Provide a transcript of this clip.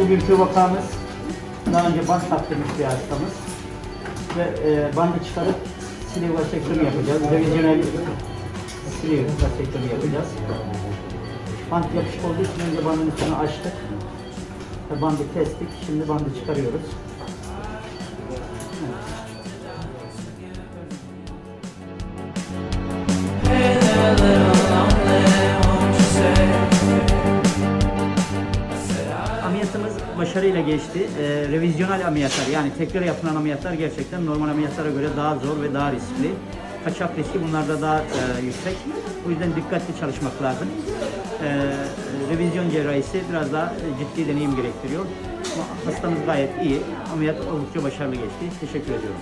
Bugünkü vakamız daha önce band taktırmış bir hastamız. Ve e, bandı çıkarıp sleeve vasektomi yapacağız. Revizyonel sleeve vasektomi yapacağız. Band yapışık olduğu için önce bandın üstünü açtık. Ve bandı kestik. Şimdi bandı çıkarıyoruz. Başarıyla geçti. Ee, revizyonel ameliyatlar yani tekrar yapılan ameliyatlar gerçekten normal ameliyatlara göre daha zor ve daha riskli. Kaçak riski bunlarda daha e, yüksek. Bu yüzden dikkatli çalışmak lazım. Ee, revizyon cerrahisi biraz daha e, ciddi deneyim gerektiriyor. Ama hastamız gayet iyi. Ameliyat oldukça başarılı geçti. Teşekkür ediyorum.